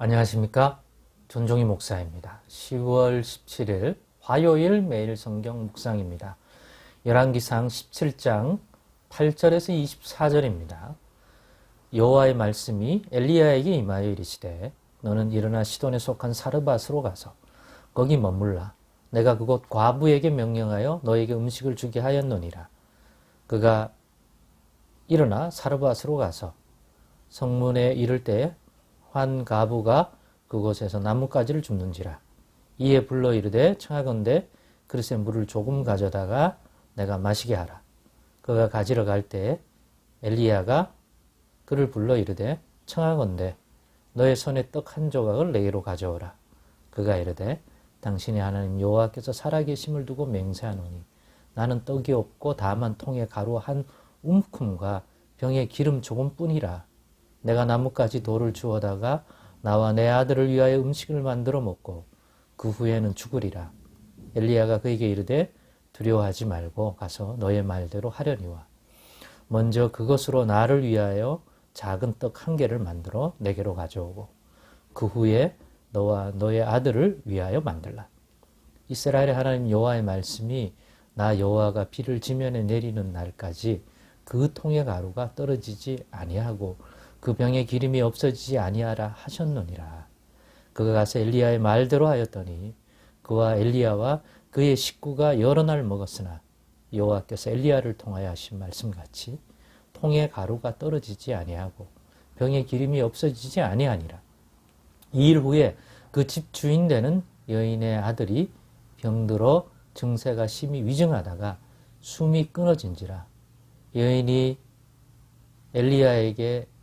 안녕하십니까. 존종희 목사입니다. 10월 17일 화요일 매일 성경 묵상입니다. 열왕기상 17장 8절에서 24절입니다. 여호와의 말씀이 엘리야에게 임하여 이르시되 너는 일어나 시돈에 속한 사르밧으로 가서 거기 머물라 내가 그곳 과부에게 명령하여 너에게 음식을 주게 하였노니라. 그가 일어나 사르밧으로 가서 성문에 이를 때 환 가부가 그곳에서 나뭇가지를 줍는지라. 이에 불러 이르되 청하건대 그릇에 물을 조금 가져다가 내가 마시게 하라. 그가 가지러 갈 때 엘리야가 그를 불러 이르되 청하건대 너의 손에 떡 한 조각을 내게로 가져오라. 그가 이르되 당신의 하나님 여호와께서 살아계심을 두고 맹세하노니 나는 떡이 없고 다만 통에 가루 한 움큼과 병에 기름 조금뿐이라. 내가 나뭇가지 돌을 주워다가 나와 내 아들을 위하여 음식을 만들어 먹고 그 후에는 죽으리라. 엘리야가 그에게 이르되 두려워하지 말고 가서 너의 말대로 하려니와 먼저 그것으로 나를 위하여 작은 떡 한 개를 만들어 내게로 가져오고 그 후에 너와 너의 아들을 위하여 만들라. 이스라엘의 하나님 여호와의 말씀이 나 여호와가 비를 지면에 내리는 날까지 그 통의 가루가 떨어지지 아니하고 그 병의 기름이 없어지지 아니하라 하셨느니라. 그가 가서 엘리야의 말대로 하였더니 그와 엘리야와 그의 식구가 여러 날 먹었으나 여호와께서 엘리야를 통하여 하신 말씀같이 통의 가루가 떨어지지 아니하고 병의 기름이 없어지지 아니하니라. 이 일 후에 그 집 주인 되는 여인의 아들이 병들어 증세가 심히 위중하다가 숨이 끊어진지라 여인이 엘리야에게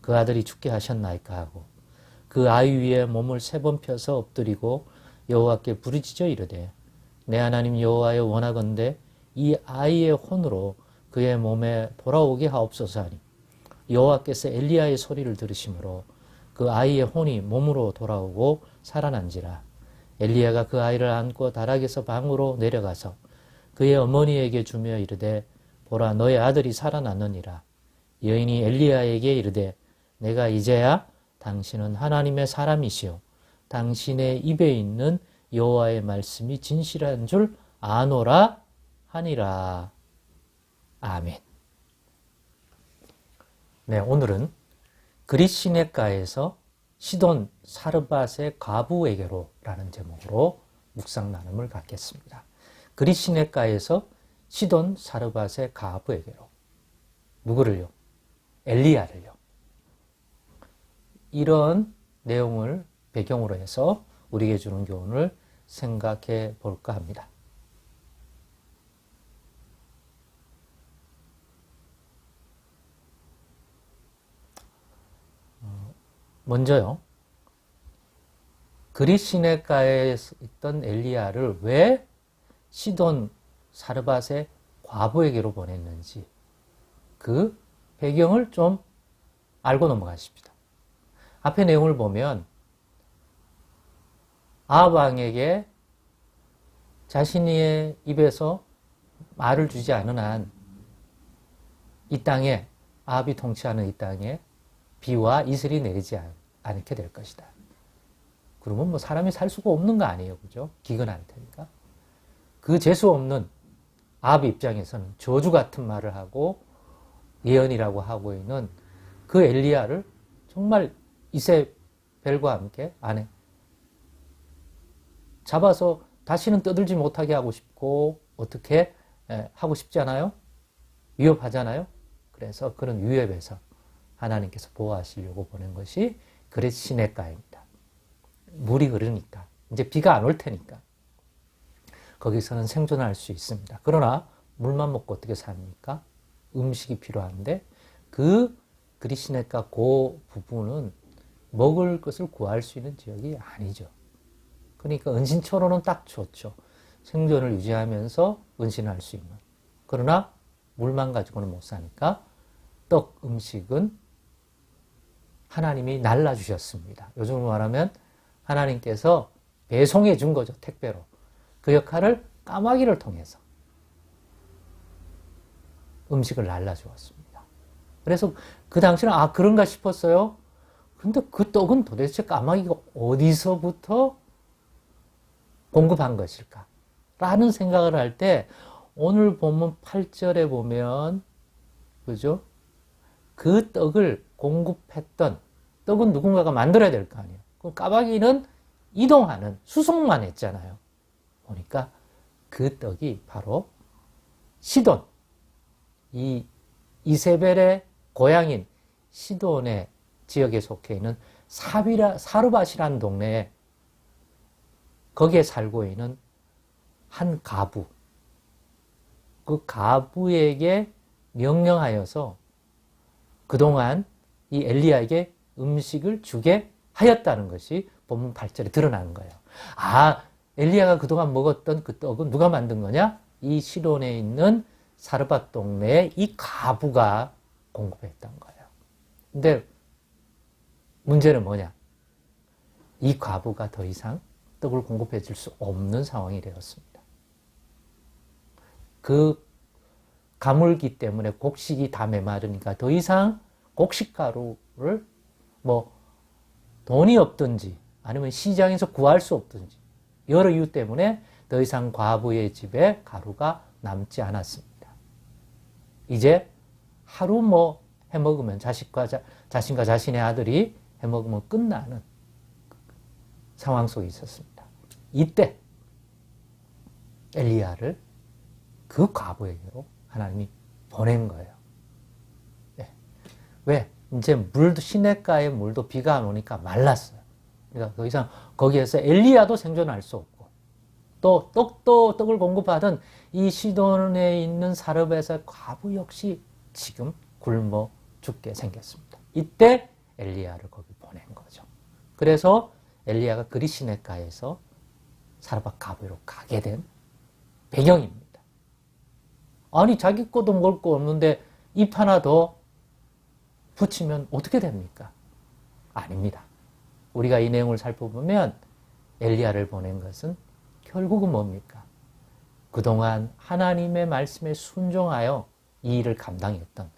그 아들이 죽게 하셨나이까 하고 그 아이 위에 몸을 세 번 펴서 엎드리고 여호와께 부르짖어 이르되 내 하나님 여호와여 원하건대 이 아이의 혼으로 그의 몸에 돌아오게 하옵소서 하니. 여호와께서 엘리야의 소리를 들으심으로 그 아이의 혼이 몸으로 돌아오고 살아난지라. 엘리야가 그 아이를 안고 다락에서 방으로 내려가서 그의 어머니에게 주며 이르되 보라 너의 아들이 살아났느니라. 여인이 엘리야에게 이르되 내가 이제야 당신은 하나님의 사람이시요 당신의 입에 있는 여호와의 말씀이 진실한 줄 아노라 하니라. 아멘. 네, 오늘은 그리시네가에서 시돈 사르밧의 과부에게로라는 제목으로 묵상 나눔을 갖겠습니다. 그리시네가에서 시돈 사르밧의 과부에게로 누구를요? 엘리야를요. 이런 내용을 배경으로 해서 우리에게 주는 교훈을 생각해 볼까 합니다. 어, 먼저요. 그리시네가에 있던 엘리야를 왜 시돈 사르밧의 과부에게로 보냈는지 그 배경을 좀 알고 넘어가십니다. 앞의 내용을 보면 아합왕에게 자신의 입에서 말을 주지 않은 한 이 땅에 아합이 통치하는 이 땅에 비와 이슬이 내리지 않게 될 것이다. 그러면 뭐 사람이 살 수가 없는 거 아니에요, 그죠? 기근할 테니까. 그 재수 없는 아합 입장에서는 저주 같은 말을 하고 예언이라고 하고 있는 그 엘리야를 정말 이세벨과 함께 안에 잡아서 다시는 떠들지 못하게 하고 싶고 어떻게 하고 싶지 않아요? 위협하잖아요? 그래서 그런 위협에서 하나님께서 보호하시려고 보낸 것이 그레 시내가입니다. 물이 흐르니까 이제 비가 안 올 테니까 거기서는 생존할 수 있습니다. 그러나 물만 먹고 어떻게 삽니까? 음식이 필요한데 그 그리시네가 그 부분은 먹을 것을 구할 수 있는 지역이 아니죠. 그러니까 은신처로는 딱 좋죠. 생존을 유지하면서 은신할 수 있는. 그러나 물만 가지고는 못 사니까 떡 음식은 하나님이 날라주셨습니다. 요즘으로 말하면 하나님께서 배송해 준 거죠. 택배로. 그 역할을 까마귀를 통해서 음식을 날라주었습니다. 그래서 그 당시는 아 그런가 싶었어요. 근데 그 떡은 도대체 까마귀가 어디서부터 공급한 것일까? 라는 생각을 할 때 오늘 본문 8절에 보면 그죠? 그 떡을 공급했던 떡은 누군가가 만들어야 될 거 아니에요. 그 까마귀는 이동하는 수송만 했잖아요. 보니까 그 떡이 바로 시돈 이 이세벨의 고향인 시돈의 지역에 속해 있는 사비라 사르밧이라는 동네에 거기에 살고 있는 한 가부 그 가부에게 명령하여서 그동안 이 엘리야에게 음식을 주게 하였다는 것이 본문 8절에 드러나는 거예요. 아, 엘리야가 그동안 먹었던 그 떡은 누가 만든 거냐? 이 시돈에 있는 사르밧 동네에 이 가부가 공급했던 거예요. 근데 문제는 뭐냐? 이 과부가 더 이상 떡을 공급해 줄 수 없는 상황이 되었습니다. 그 가물기 때문에 곡식이 다 메마르니까 더 이상 곡식가루를 뭐 돈이 없든지 아니면 시장에서 구할 수 없든지 여러 이유 때문에 더 이상 과부의 집에 가루가 남지 않았습니다. 이제 하루 뭐 해먹으면 자식과 자, 자신과 자신의 아들이 해먹으면 끝나는 상황 속에 있었습니다. 이때 엘리야를 그 과부에게로 하나님이 보낸 거예요. 네. 왜? 이제 물도 시냇가의 물도 비가 안 오니까 말랐어요. 그러니까 더 이상 거기에서 엘리야도 생존할 수 없고 또 떡도 떡을 공급하던 이 시돈에 있는 사르밧의 과부 역시 지금 굶어 죽게 생겼습니다. 이때 엘리야를 거기 보낸 거죠. 그래서 엘리야가 그리 시냇가에서 사르밧 가부로 가게 된 배경입니다. 아니 자기 것도 먹을 거 없는데 잎 하나 더 붙이면 어떻게 됩니까? 아닙니다. 우리가 이 내용을 살펴보면 엘리야를 보낸 것은 결국은 뭡니까? 그동안 하나님의 말씀에 순종하여 이 일을 감당했던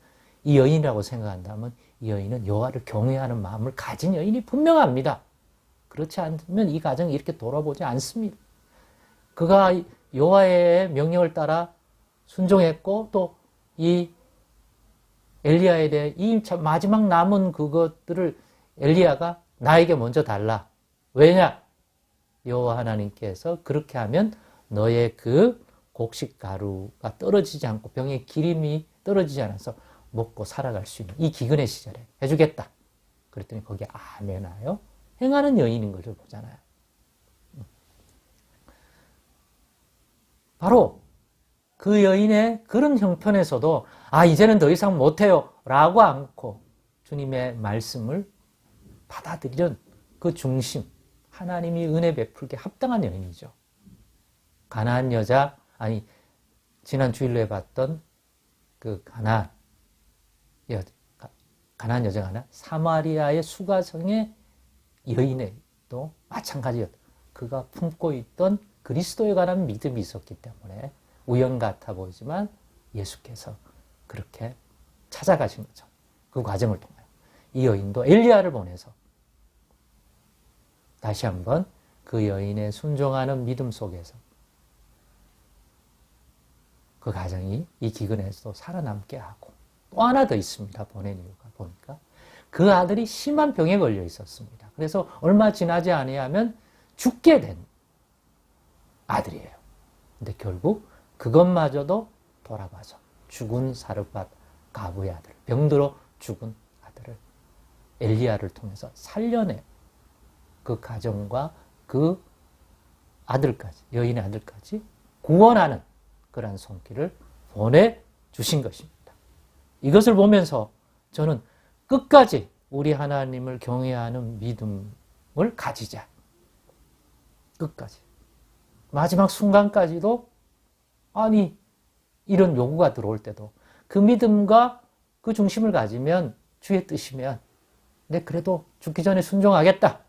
이 여인이라고 생각한다면 이 여인은 여호와를 경외하는 마음을 가진 여인이 분명합니다. 그렇지 않으면 이 가정이 이렇게 돌아보지 않습니다. 그가 여호와의 명령을 따라 순종했고 또 이 엘리야에 대해 이 마지막 남은 그것들을 엘리야가 나에게 먼저 달라. 왜냐? 여호와 하나님께서 그렇게 하면 너의 그 곡식 가루가 떨어지지 않고 병의 기름이 떨어지지 않아서 먹고 살아갈 수 있는 이 기근의 시절에 해주겠다. 그랬더니 거기에 아멘하여 행하는 여인인 것을 보잖아요. 바로 그 여인의 그런 형편에서도 아 이제는 더 이상 못해요 라고 않고 주님의 말씀을 받아들이는 그 중심 하나님이 은혜 베풀게 합당한 여인이죠. 가나안 여자 아니 지난 주일에 봤던 그 가나안 여 가나안 여자가 아니라 사마리아의 수가성의 여인의 또 마찬가지였다. 그가 품고 있던 그리스도에 관한 믿음이 있었기 때문에 우연 같아 보이지만 예수께서 그렇게 찾아가신 거죠. 그 과정을 통하여. 이 여인도 엘리야를 보내서 다시 한번 그 여인의 순종하는 믿음 속에서 그 가정이 이 기근에서도 살아남게 하고 또 하나 더 있습니다. 보낸 이유가 보니까 그 아들이 심한 병에 걸려 있었습니다. 그래서 얼마 지나지 아니하면 죽게 된 아들이에요. 근데 결국 그것마저도 돌아가서 죽은 사르밧 가부의 아들, 병들어 죽은 아들을 엘리야를 통해서 살려내 그 가정과 그 아들까지, 여인의 아들까지 구원하는 그러한 손길을 보내 주신 것입니다. 이것을 보면서 저는 끝까지 우리 하나님을 경외하는 믿음을 가지자. 끝까지. 마지막 순간까지도 아니 이런 요구가 들어올 때도 그 믿음과 그 중심을 가지면 주의 뜻이면 내 그래도 죽기 전에 순종하겠다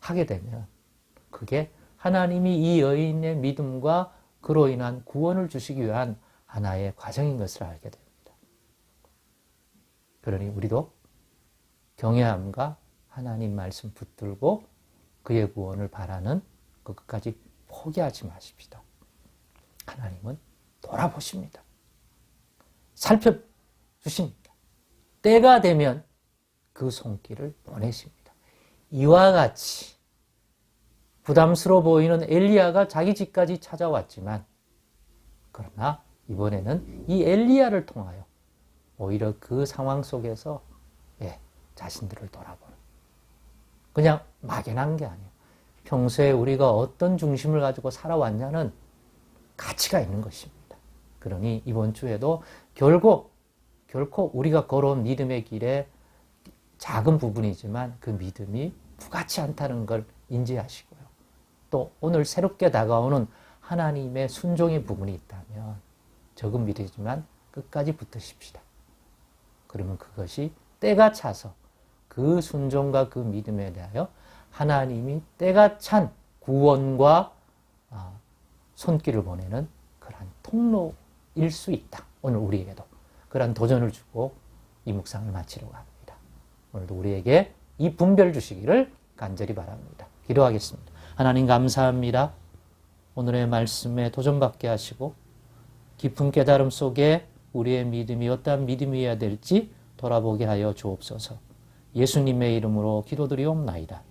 하게 되면 그게 하나님이 이 여인의 믿음과 그로 인한 구원을 주시기 위한 하나의 과정인 것을 알게 됩니다. 그러니 우리도 경외함과 하나님 말씀 붙들고 그의 구원을 바라는 그 끝까지 포기하지 마십시다. 하나님은 돌아보십니다. 살펴주십니다. 때가 되면 그 손길을 보내십니다. 이와 같이 부담스러워 보이는 엘리야가 자기 집까지 찾아왔지만 그러나 이번에는 이 엘리야를 통하여 오히려 그 상황 속에서 예, 자신들을 돌아보는 그냥 막연한 게 아니에요. 평소에 우리가 어떤 중심을 가지고 살아왔냐는 가치가 있는 것입니다. 그러니 이번 주에도 결국 결코 우리가 걸어온 믿음의 길에 작은 부분이지만 그 믿음이 무가치 않다는 걸 인지하시고요. 또 오늘 새롭게 다가오는 하나님의 순종의 부분이 있다면 적은 믿음이지만 끝까지 붙으십시다. 그러면 그것이 때가 차서 그 순종과 그 믿음에 대하여 하나님이 때가 찬 구원과 아, 손길을 보내는 그러한 통로일 수 있다. 오늘 우리에게도 그러한 도전을 주고 이 묵상을 마치려고 합니다. 오늘도 우리에게 이 분별 주시기를 간절히 바랍니다. 기도하겠습니다. 하나님 감사합니다. 오늘의 말씀에 도전받게 하시고 깊은 깨달음 속에 우리의 믿음이 어떠한 믿음이어야 될지 돌아보게 하여 주옵소서. 예수님의 이름으로 기도드리옵나이다.